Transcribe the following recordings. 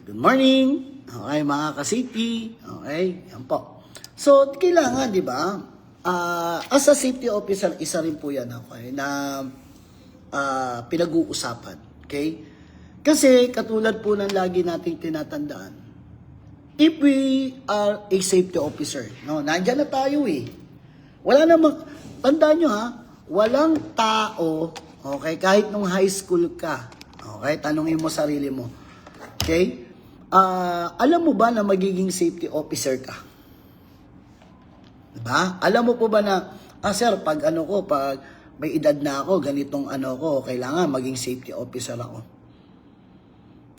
Good morning. Okay, mga ka-safety. Okay, yan po. So, kailangan, di ba? ah, as a safety officer, isa rin po yan, okay, na ah, pinag-uusapan. Okay? Kasi, katulad po ng lagi nating tinatandaan, if we are a safety officer, no, nandyan na tayo eh. Wala namang, tandaan nyo ha, walang tao, okay, kahit nung high school ka, okay, tanungin mo sarili mo, okay, Ah, alam mo ba na magiging safety officer ka? Diba? Alam mo po ba na, ah sir, pag ano ko, pag may edad na ako, ganitong ano ko, kailangan maging safety officer ako.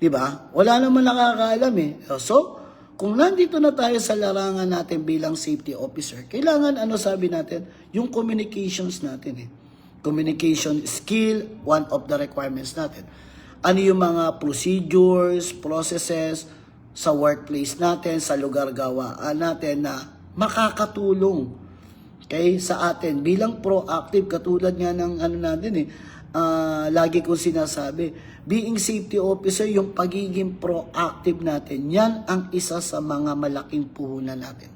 Diba? Wala naman nakakaalam eh. So, kung nandito na tayo sa larangan natin bilang safety officer, kailangan ano sabi natin? Yung communications natin eh. Communication skill, one of the requirements natin. Ano yung mga procedures, processes sa workplace natin, sa lugar gawaan natin na makakatulong okay, sa atin? Bilang proactive katulad nga ng ano natin eh ah, lagi kong sinasabi being safety officer yung pagiging proactive natin yan ang isa sa mga malaking puhunan natin.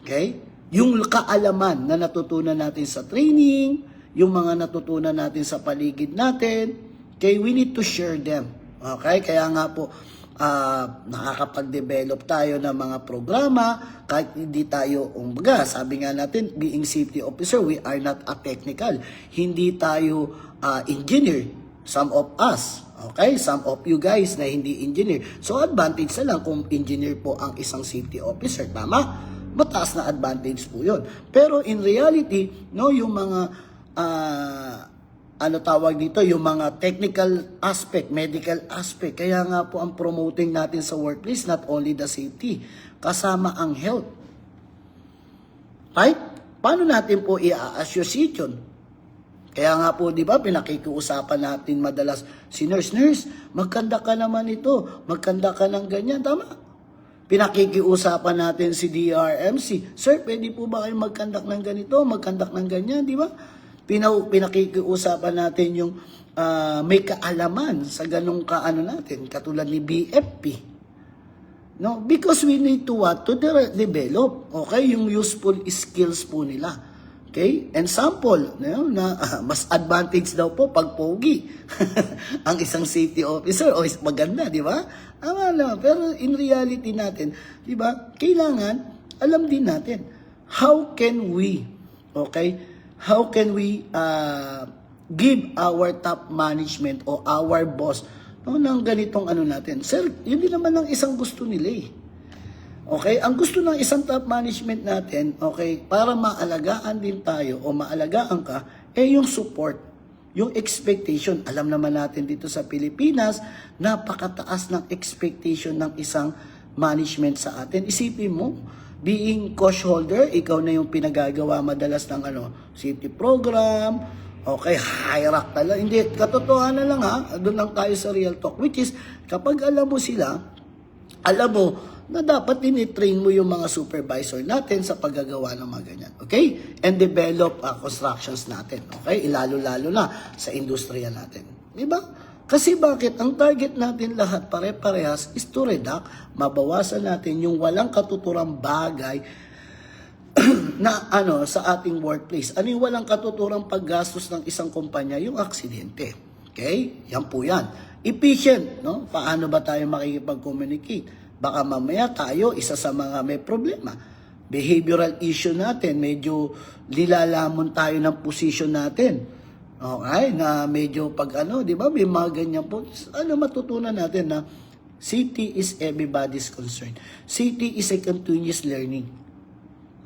Okay? Yung kaalaman na natutunan natin sa training yung mga natutunan natin sa paligid natin okay we need to share them. Okay kaya nga po ah, nakakapag-develop tayo ng mga programa kahit hindi tayo umbaga. Sabi nga natin being safety officer we are not a technical. Hindi tayo ah, engineer. Some of us okay? Some of you guys na hindi engineer. So advantage na lang kung engineer po ang isang safety officer. Tama? Mataas na advantage po yun. Pero in reality no yung mga ah, ano tawag dito, yung mga technical aspect, medical aspect. Kaya nga po ang promoting natin sa workplace, not only the safety, kasama ang health. Right? Paano natin po i-associate yun? Kaya nga po, di ba, pinakikiusapan natin madalas, si nurse, nurse, magkanda ka naman ito, magkanda ka ng ganyan, tama? Pinakikiusapan natin si DRMC, sir, pwede po ba kayo magkandak ng ganito, magkandak ng ganyan, di ba? Pinaw, pinakikiusapan natin yung ah, may kaalaman sa ganong kaano natin, katulad ni BFP. No, because we need to what to de- develop, okay, yung useful skills po nila. Okay? And sample, no, na ah, mas advantage daw po pag pogi ang isang safety officer o is maganda, di ba? Tama na. Pero in reality natin, di ba? Kailangan alam din natin how can we, okay? How can we uh, give our top management o our boss no, ng ganitong ano natin. Sir, yun din naman ang isang gusto nila eh. Okay? Ang gusto ng isang top management natin, okay, para maalagaan din tayo o maalagaan ka, eh yung support, yung expectation. Alam naman natin dito sa Pilipinas, napakataas ng expectation ng isang management sa atin. Isipin mo, being coach holder, ikaw na yung pinagagawa madalas ng ano, city program, okay, hierarch talaga. Hindi, katotohanan lang ha, doon lang tayo sa real talk, which is, kapag alam mo sila, alam mo na dapat tinitrain mo yung mga supervisor natin sa paggagawa ng mga ganyan. Okay? And develop uh, constructions natin. Okay? Ilalo-lalo na sa industriya natin. Di ba? Kasi bakit? Ang target natin lahat pare-parehas is to reduct, mabawasan natin yung walang katuturang bagay na ano sa ating workplace. Ano yung walang katuturang paggastos ng isang kumpanya? Yung aksidente. Okay? Yan po yan. Efficient, no? Paano ba tayo makikipag-communicate? Baka mamaya tayo isa sa mga may problema. Behavioral issue natin, medyo lilalamon tayo ng position natin. Okay? Na medyo pag ano, di ba? May mga ganyan po. Ano matutunan natin na city is everybody's concern. City is a continuous learning.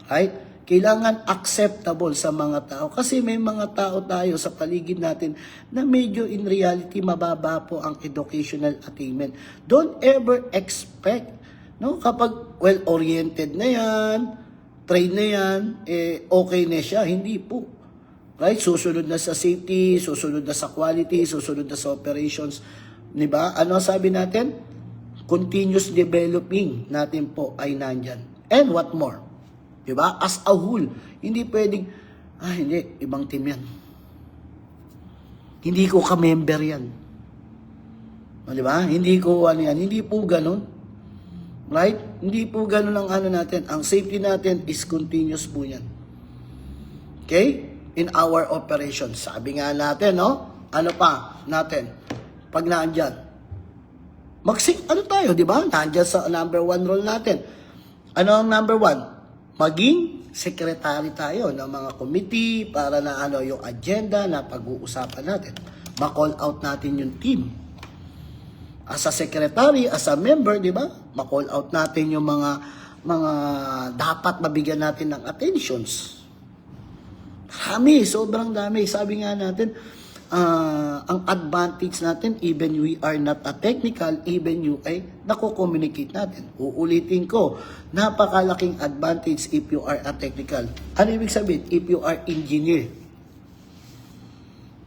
Right? Kailangan acceptable sa mga tao. Kasi may mga tao tayo sa paligid natin na medyo in reality mababa po ang educational attainment. Don't ever expect, no? Kapag well-oriented na yan, train na yan, eh, okay na siya. Hindi po. Right? Susunod na sa safety, susunod na sa quality, susunod na sa operations. Di ba? Ano sabi natin? Continuous developing natin po ay nandyan. And what more? Di ba? As a whole, hindi pwedeng, ah, hindi, ibang team yan. Hindi ko ka-member yan. O, di ba? Hindi ko ano yan. Hindi po ganun. Right? Hindi po ganun ang ano natin. Ang safety natin is continuous po yan. Okay? In our operation. Sabi nga natin, no? Ano pa natin? Pag naandyan. Magsing, ano tayo, di ba? Nandyan sa number one role natin. Ano ang number one? Maging secretary tayo ng mga committee para na ano yung agenda na pag-uusapan natin. Ma-call out natin yung team. As a secretary, as a member, di ba? Ma-call out natin yung mga mga dapat mabigyan natin ng attentions. Dami, sobrang dami. Sabi nga natin, ah, ang advantage natin, even we are not a technical, even you ay nako-communicate natin. Uulitin ko, napakalaking advantage if you are a technical. Ano ibig sabihin? If you are engineer.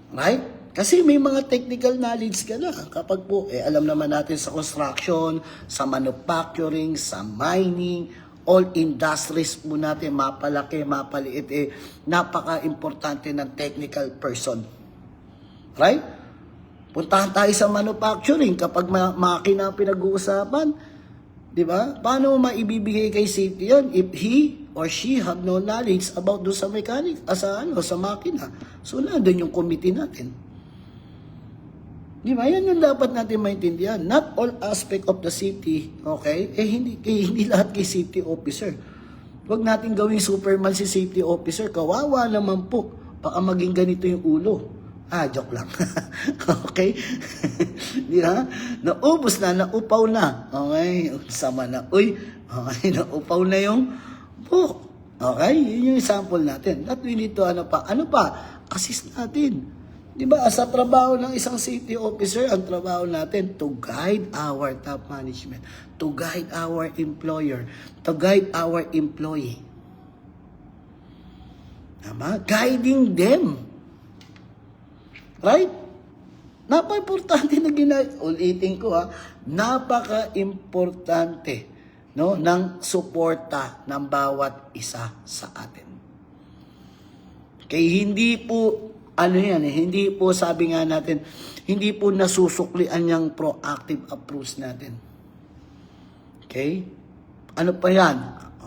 Right? Kasi may mga technical knowledge ka na. Kapag po, eh, alam naman natin sa construction, sa manufacturing, sa mining, all industries po natin, mapalaki, mapaliit, eh, napaka-importante ng technical person. Right? Puntahan tayo sa manufacturing kapag ma- makina ang pinag-uusapan. Di ba? Paano mo maibibigay kay safety yun if he or she have no knowledge about do sa mechanic, ah, sa, ano, sa makina. So, nandun yung committee natin. Di ba? Yan yung dapat natin maintindihan. Not all aspect of the city, okay? Eh, hindi, eh, hindi lahat kay safety officer. Huwag natin gawing superman si safety officer. Kawawa naman po. Baka maging ganito yung ulo. Ah, joke lang. okay? Di ba? Naubos na, naupaw na. Okay? Sama na. Uy, okay, naupaw na yung book. Okay? Yun yung sample natin. That we need to, ano pa? Ano pa? Assist natin. Di ba, sa trabaho ng isang safety officer, ang trabaho natin to guide our top management, to guide our employer, to guide our employee. Tama? Guiding them. Right? Napaka-importante na gina... Ulitin ko ha. Napaka-importante no, ng suporta ng bawat isa sa atin. Kaya hindi po, ano yan eh, hindi po sabi nga natin, hindi po nasusuklian yung proactive approach natin. Okay? Ano pa yan?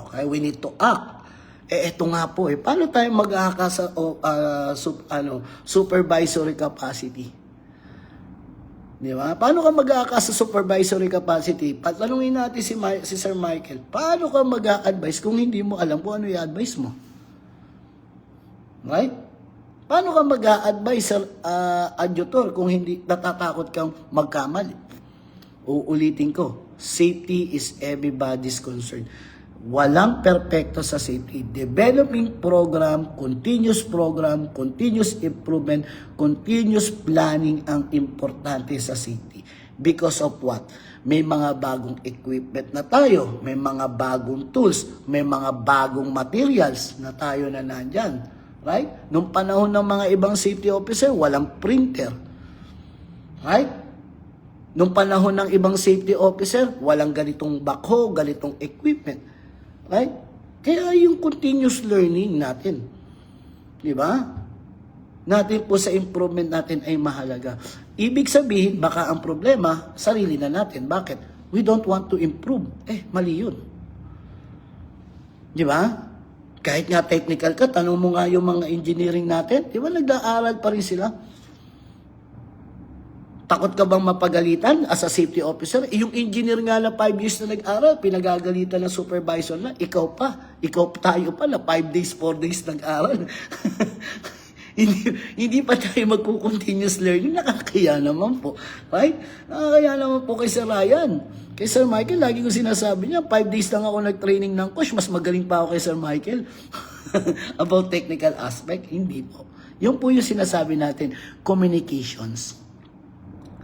Okay, we need to act. Eh, eto nga po eh. Paano tayo mag-aaka sa ah, sup- ano, supervisory capacity? Di ba? Paano ka mag-aaka sa supervisory capacity? Patanungin natin si, Ma- si Sir Michael, paano ka mag-a-advise kung hindi mo alam kung ano i-advise mo? Right? Paano ka mag-a-advise sa ah, adjutor kung hindi natatakot kang magkamali? Uulitin ko, safety is everybody's concern. Walang perpekto sa safety. Developing program, continuous program, continuous improvement, continuous planning ang importante sa safety. Because of what? May mga bagong equipment na tayo, may mga bagong tools, may mga bagong materials na tayo na nandyan. Right? Nung panahon ng mga ibang safety officer, walang printer. Right? Nung panahon ng ibang safety officer, walang ganitong backhoe, ganitong equipment. Right? Kaya yung continuous learning natin, di ba? Natin po sa improvement natin ay mahalaga. Ibig sabihin, baka ang problema, sarili na natin. Bakit? We don't want to improve. Eh, mali yun. Di ba? Kahit nga technical ka, tanong mo nga yung mga engineering natin, di ba nag-aaral pa rin sila? Takot ka bang mapagalitan as a safety officer? Eh, yung engineer nga na 5 years na nag-aral, pinagagalitan ng supervisor na, ikaw pa, ikaw tayo pa na 5 days, 4 days nag-aral. hindi, hindi pa tayo magko-continuous learning, nakakaya naman po. Right? Nakakaya naman po kay Sir Ryan. Kay Sir Michael, lagi ko sinasabi niya, 5 days lang ako nag-training ng coach, mas magaling pa ako kay Sir Michael. About technical aspect, hindi po. Yung po yung sinasabi natin, communications.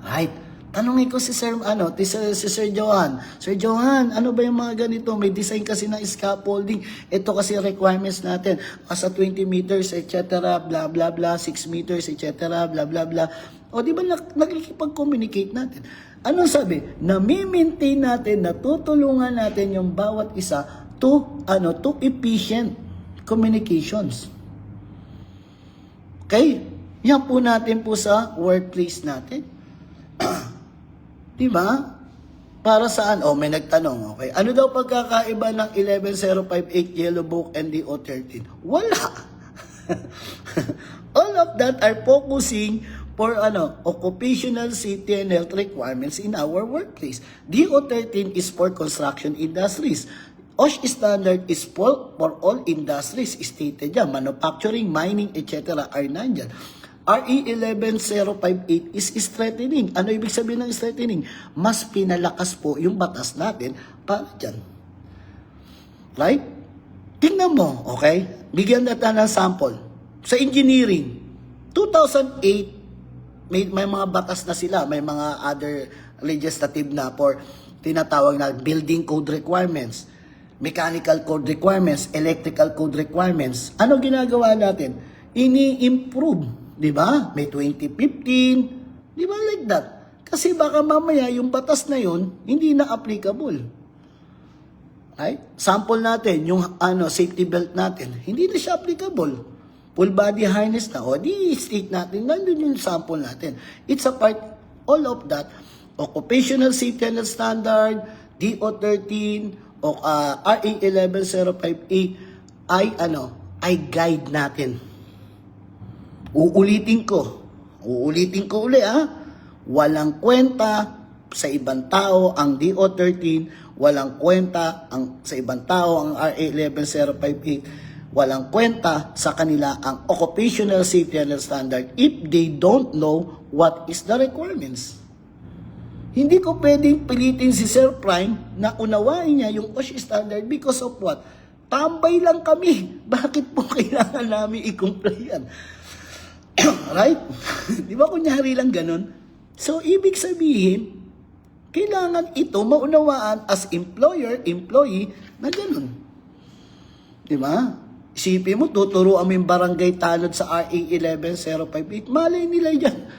Right. Tanungin ko si Sir, ano, si, si Sir Johan. Sir Johan, ano ba yung mga ganito? May design kasi ng scaffolding. Ito kasi requirements natin. Asa 20 meters, etc. Blah, blah, blah. 6 meters, etc. Blah, blah, blah. O di ba nak- nakikipag-communicate natin? Anong sabi? Nami-maintain natin, natutulungan natin yung bawat isa to, ano, to efficient communications. Okay? Yan po natin po sa workplace natin. Di ba? Para saan? Oh, may nagtanong. Okay. Ano daw pagkakaiba ng 11058 Yellow Book and DO13? Wala. All of that are focusing for ano, occupational safety and health requirements in our workplace. DO13 is for construction industries. OSH standard is for, for all industries. Stated yan. Manufacturing, mining, etc. are nandyan. RE 11058 is strengthening. Ano ibig sabihin ng strengthening? Mas pinalakas po yung batas natin para dyan. Right? Tingnan mo, okay? Bigyan natin ng sample. Sa engineering, 2008, may, may mga batas na sila, may mga other legislative na for tinatawag na building code requirements, mechanical code requirements, electrical code requirements. Ano ginagawa natin? Ini-improve, di ba? May 2015, di ba like that? Kasi baka mamaya yung batas na yun, hindi na applicable. Right? Sample natin, yung ano, safety belt natin, hindi na siya applicable. Full body harness na, o di state natin, nandun yung sample natin. It's a part, all of that, occupational safety and standard, DO13, o uh, RA 11058, ay ano, ay guide natin. Uulitin ko, uulitin ko uli ah, walang kwenta sa ibang tao ang DO13, walang kwenta ang sa ibang tao ang RA 11058, walang kwenta sa kanila ang occupational safety and standard if they don't know what is the requirements. Hindi ko pwedeng pilitin si Sir Prime na unawain niya yung OSH standard because of what? Tambay lang kami. Bakit po kailangan namin i-comply yan? right? Di ba kunyari lang ganun? So, ibig sabihin, kailangan ito maunawaan as employer, employee, na ganun. Di ba? Isipin mo, tuturuan mo yung barangay tanod sa RA 11058. Malay nila yan.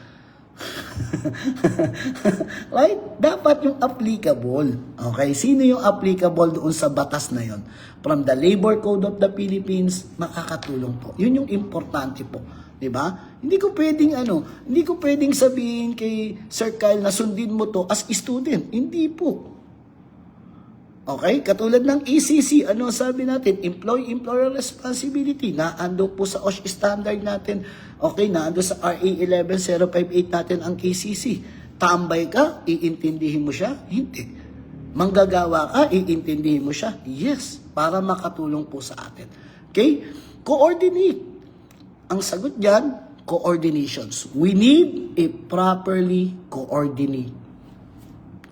right? Dapat yung applicable. Okay? Sino yung applicable doon sa batas na yon? From the Labor Code of the Philippines, makakatulong po. Yun yung importante po. 'Di ba? Hindi ko pwedeng ano, hindi ko pwedeng sabihin kay Sir Kyle na sundin mo to as student. Hindi po. Okay? Katulad ng ECC, ano sabi natin? Employee-employer responsibility. Naando po sa OSH standard natin. Okay, naando sa RA 11058 natin ang KCC. Tambay ka, iintindihin mo siya? Hindi. Manggagawa ka, iintindihin mo siya? Yes, para makatulong po sa atin. Okay? Coordinate. Ang sagot dyan, coordinations. We need a properly coordinate.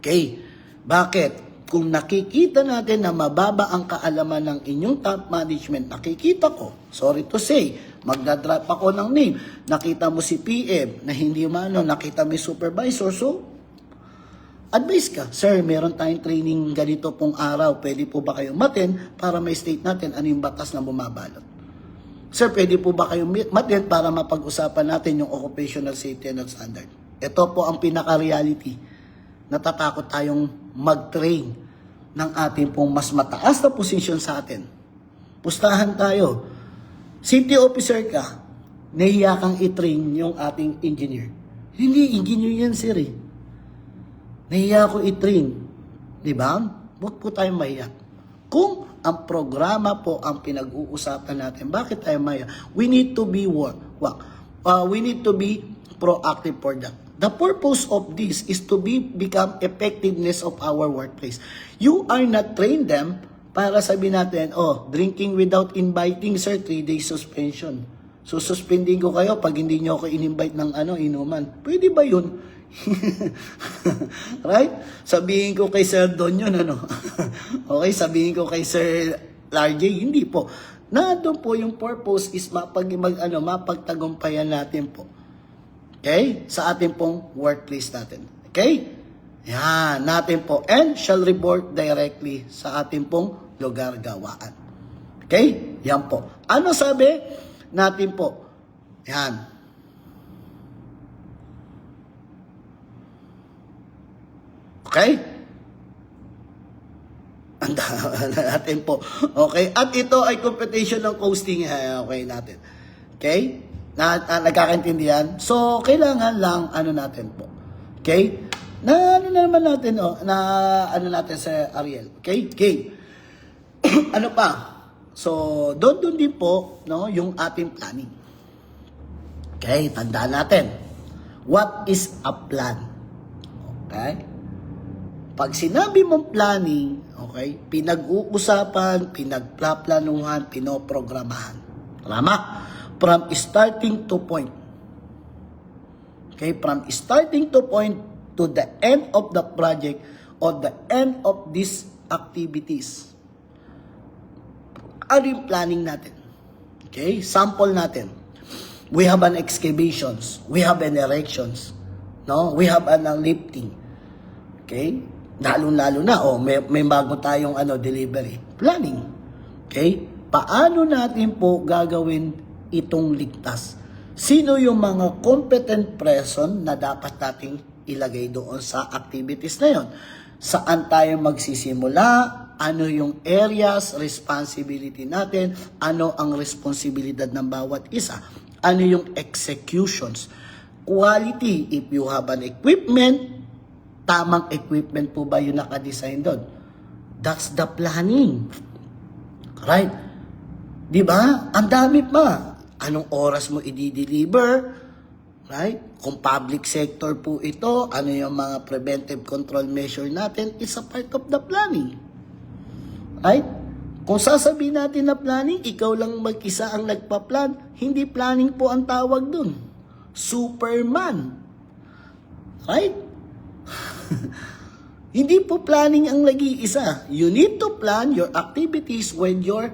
Okay. Bakit? Kung nakikita natin na mababa ang kaalaman ng inyong top management, nakikita ko, sorry to say, magdadrop ako ng name, nakita mo si PM na hindi umano, nakita mo supervisor, so, advice ka, Sir, meron tayong training ganito pong araw, pwede po ba kayong matin para may state natin ano yung batas na bumabalot? Sir, pwede po ba kayong matin para mapag-usapan natin yung occupational safety and standard? Ito po ang pinaka-reality. Natatakot tayong mag-train ng ating pong mas mataas na posisyon sa atin. Pustahan tayo. Safety officer ka, nahiya kang i-train yung ating engineer. Hindi, engineer yan, sir eh. Nahiya ako i-train. Di ba? Huwag po tayong mahiya. Kung ang programa po ang pinag-uusapan natin, bakit tayo mahiya? We need to be what? Uh, we need to be proactive for that. The purpose of this is to be become effectiveness of our workplace. You are not trained them para sabihin natin, oh, drinking without inviting, sir, 3 days suspension. So, suspending ko kayo pag hindi nyo ako in-invite ng ano, inuman. Pwede ba yun? right? Sabihin ko kay Sir Don yun, ano? okay, sabihin ko kay Sir Larry, hindi po. Nandun po yung purpose is mapag, mag, ano, mapagtagumpayan natin po. Okay? Sa ating pong workplace natin. Okay? Yan, natin po. And shall report directly sa ating pong lugar gawaan. Okay? Yan po. Ano sabi natin po? Yan. Okay? Ang natin po. Okay? At ito ay computation ng costing. eh, Okay natin. Okay? Na, na nagkakaintindihan? So, kailangan lang ano natin po. Okay? Na ano na naman natin, oh, na ano natin sa Ariel. Okay? Okay. ano pa? So, doon doon din po, no, yung ating planning. Okay, tandaan natin. What is a plan? Okay? Pag sinabi mong planning, okay, pinag-uusapan, pinagplaplanuhan, pinoprogramahan. Tama? From starting to point. Okay, from starting to point to the end of the project or the end of these activities. Ano yung planning natin? Okay, sample natin. We have an excavations, we have an erections, no? We have an lifting. Okay? Lalo-lalo na, oh, may, may bago tayong ano, delivery. Planning. Okay? Paano natin po gagawin itong ligtas? Sino yung mga competent person na dapat nating ilagay doon sa activities na yon? Saan tayo magsisimula? Ano yung areas, responsibility natin? Ano ang responsibilidad ng bawat isa? Ano yung executions? Quality, if you have an equipment, tamang equipment po ba yung nakadesign doon? That's the planning. Right? Di ba? Ang dami pa. Anong oras mo i-deliver? Right? Kung public sector po ito, ano yung mga preventive control measure natin, it's a part of the planning. Right? Kung sasabihin natin na planning, ikaw lang mag-isa ang nagpa-plan, hindi planning po ang tawag dun. Superman. Right? Hindi po planning ang nag-iisa. You need to plan your activities with your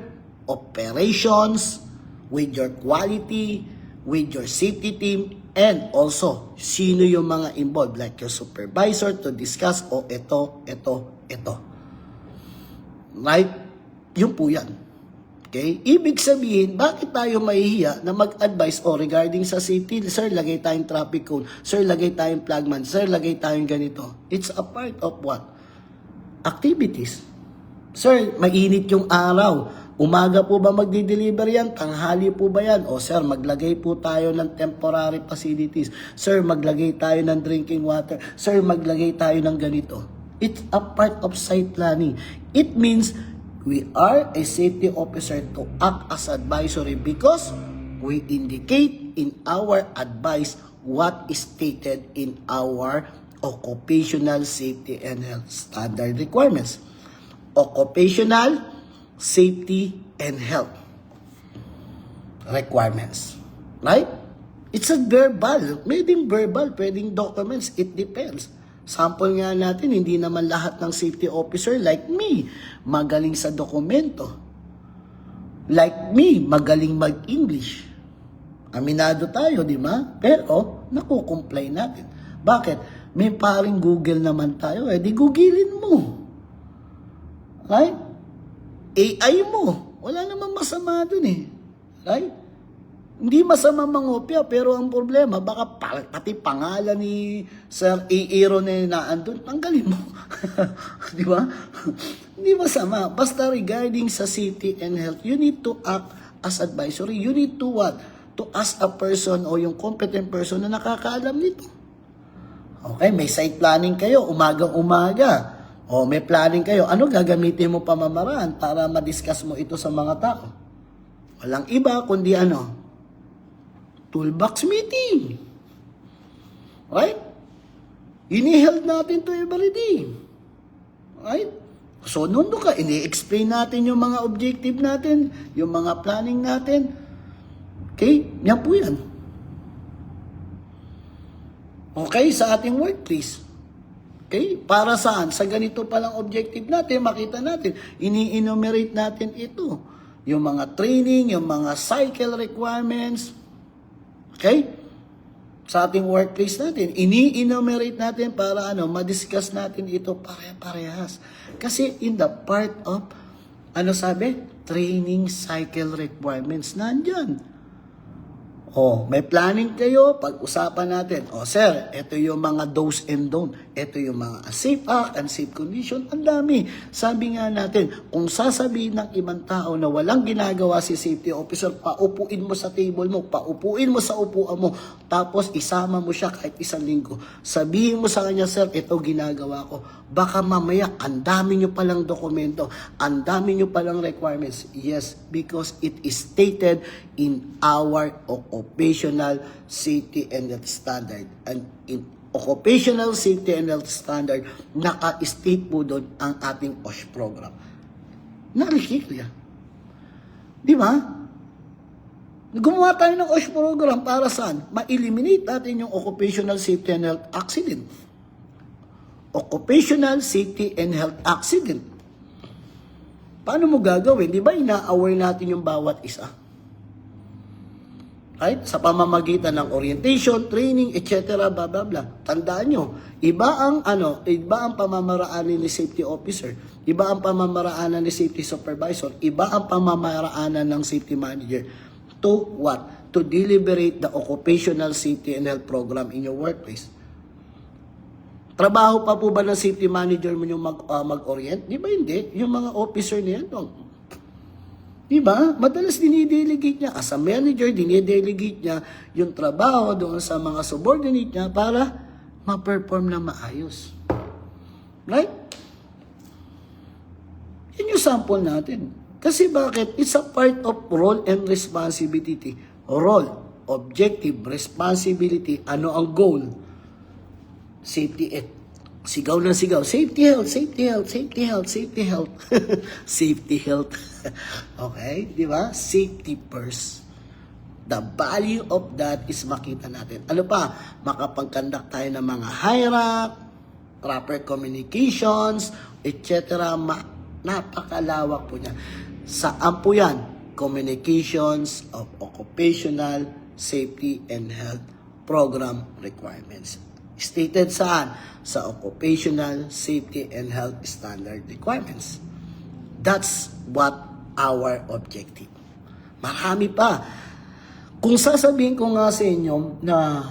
operations, with your quality, with your safety team, and also, sino yung mga involved, like your supervisor to discuss, o oh, ito, ito, ito. Right? Yun po yan. Okay? Ibig sabihin, bakit tayo mahihiya na mag-advise o regarding sa safety, sir, lagay tayong traffic cone, sir, lagay tayong flagman, sir, lagay tayong ganito. It's a part of what? Activities. Sir, mainit yung araw. Umaga po ba magdi-deliver yan? Tanghali po ba yan? O sir, maglagay po tayo ng temporary facilities. Sir, maglagay tayo ng drinking water. Sir, maglagay tayo ng ganito. It's a part of site planning. It means we are a safety officer to act as advisory because we indicate in our advice what is stated in our occupational safety and health standard requirements. Occupational safety and health requirements. Right? It's a verbal. Pwedeng verbal, pwedeng documents. It depends. Sample nga natin, hindi naman lahat ng safety officer like me, magaling sa dokumento. Like me, magaling mag-English. Aminado tayo, di ba? Pero, nakukumply natin. Bakit? May paring Google naman tayo. Eh, di googlein mo. Right? AI mo. Wala namang masama dun eh. Right? Hindi masama mangopya, pero ang problema, baka pa- pati pangalan ni Sir Aaron na naandun, tanggalin mo. Di ba? Hindi masama. Basta regarding sa safety and health, you need to act as advisory. You need to what? To ask a person o yung competent person na nakakaalam nito. Okay, may site planning kayo, umagang-umaga. O may planning kayo, ano gagamitin mo pamamaraan para ma-discuss mo ito sa mga tao? Walang iba kundi ano, toolbox meeting. Right? Ini-held natin to every day. Right? So, noon ka, ini-explain natin yung mga objective natin, yung mga planning natin. Okay? Yan po yan. Okay? Sa ating workplace. Okay? Para saan? Sa ganito palang objective natin, makita natin, ini-enumerate natin ito. Yung mga training, yung mga cycle requirements, Okay? Sa ating workplace natin, ini-enumerate natin para ano, ma-discuss natin ito pare-parehas. Kasi in the part of, ano sabi? Training cycle requirements. Nandyan. Oh, may planning kayo, pag-usapan natin. Oh, sir, ito yung mga do's and don't. Ito yung mga unsafe act, unsafe condition, ang dami. Sabi nga natin, kung sasabihin ng ibang tao na walang ginagawa si safety officer, paupuin mo sa table mo, paupuin mo sa upuan mo, tapos isama mo siya kahit isang linggo. Sabihin mo sa kanya, sir, ito ginagawa ko. Baka mamaya, ang dami nyo palang dokumento, ang dami nyo palang requirements. Yes, because it is stated in our occupational safety and standard. And in occupational safety and health standard, naka-state po doon ang ating OSH program. Nakikita. Di ba? Gumawa tayo ng OSH program para saan? Ma-eliminate natin yung occupational safety and health accident. Occupational safety and health accident. Paano mo gagawin? Di ba ina-aware natin yung bawat isa? Right? Sa pamamagitan ng orientation, training, etc. blah blah blah. Tandaan nyo, iba ang ano, iba ang pamamaraanan ni safety officer, iba ang pamamaraanan ni safety supervisor, iba ang pamamaraanan ng safety manager. To what? To deliberate the occupational safety and health program in your workplace. Trabaho pa po ba ng safety manager mo yung mag, ah, mag-orient? Di ba hindi? Yung mga officer na yan? Di ba? Madalas dinidelegate niya. As a manager, dinidelegate niya yung trabaho doon sa mga subordinate niya para ma-perform na maayos. Right? Yan yung sample natin. Kasi bakit? It's a part of role and responsibility. Role, objective, responsibility. Ano ang goal? Safety et sigaw na sigaw. Safety health, safety health, safety health, safety health. safety health. okay, di ba? Safety first. The value of that is makita natin. Ano pa? Makapag-conduct tayo ng mga hierarch, proper communications, etc. Ma napakalawak po niya. Saan po yan? Communications of Occupational Safety and Health Program Requirements. Stated saan? Sa Occupational Safety and Health Standard Requirements. That's what our objective. Marami pa. Kung sasabihin ko nga sa inyo na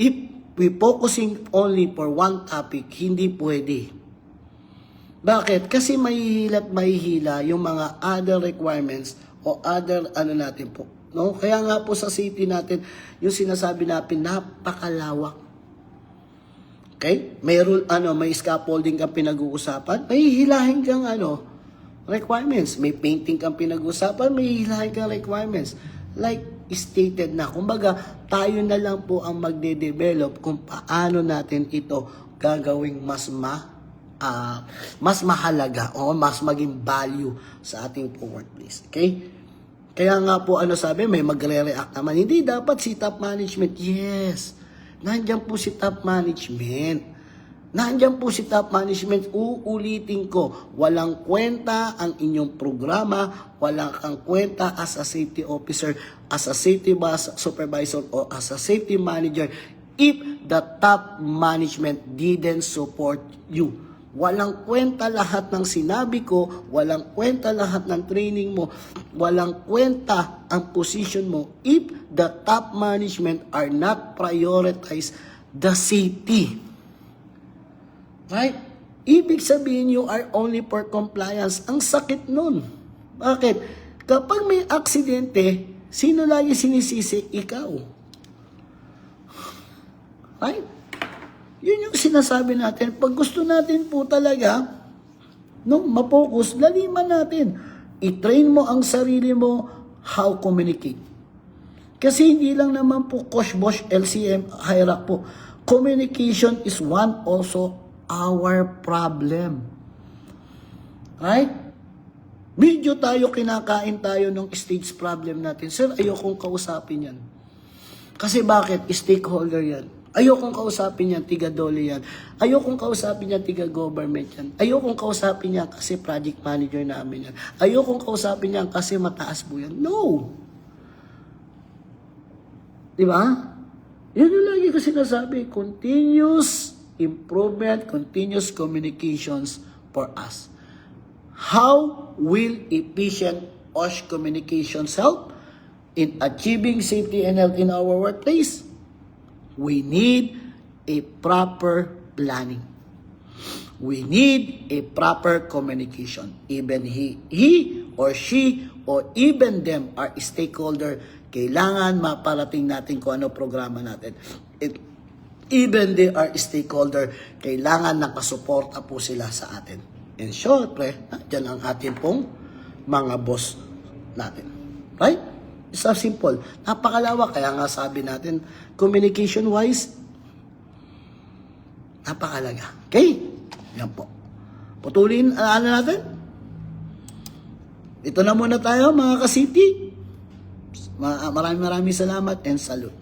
if we focusing only for one topic, hindi pwede. Bakit? Kasi mahihila at mahihila yung mga other requirements o other ano natin po. No? Kaya nga po sa safety natin, yung sinasabi natin, napakalawak. Okay? May rule, ano, may scaffolding kang pinag-uusapan, may hilahin kang ano, requirements. May painting kang pinag-uusapan, may hilahin kang requirements. Like stated na, kumbaga, tayo na lang po ang magde-develop kung paano natin ito gagawing mas ma ah, mas mahalaga o mas maging value sa ating workplace. Okay? Kaya nga po ano sabi, may magre-react naman. Hindi dapat si top management. Yes. Nandiyan po si top management. Nandiyan po si top management. Uulitin ko, walang kwenta ang inyong programa, walang kang kwenta as a safety officer, as a safety boss, supervisor, o as a safety manager if the top management didn't support you. Walang kwenta lahat ng sinabi ko, walang kwenta lahat ng training mo, walang kwenta ang position mo if the top management are not prioritize the safety. Right? Ibig sabihin you are only for compliance. Ang sakit nun. Bakit? Kapag may aksidente, sino lagi sinisisi? Ikaw. Right? Yun yung sinasabi natin. Pag gusto natin po talaga, no, mapokus, laliman natin. I-train mo ang sarili mo how communicate. Kasi hindi lang naman po Kosh Bosch LCM hierarch po. Communication is one also our problem. Right? Medyo tayo kinakain tayo ng stage problem natin. Sir, ayokong kausapin yan. Kasi bakit? Stakeholder yan. Ayokong kausapin yan, tiga dole yan. Ayokong kausapin yan, tiga government yan. Ayokong kausapin yan kasi project manager namin yan. Ayokong kausapin yan kasi mataas po yan. No! Di ba? Yun yung lagi ko sinasabi. Continuous improvement, continuous communications for us. How will efficient OSH communications help in achieving safety and health in our workplace? We need a proper planning. we need a proper communication. Even he, he or she or even them are stakeholder. Kailangan maparating natin kung ano programa natin. It, even they are stakeholder, kailangan nakasuporta po sila sa atin. In short, pre, dyan ang ating pong mga boss natin. Right? It's so simple. Napakalawak. Kaya nga sabi natin, communication-wise, napakalaga. Okay? Yan po. Putulin, uh, ano natin? Ito na muna tayo, mga ka-city. Ma- Maraming maraming salamat and salute.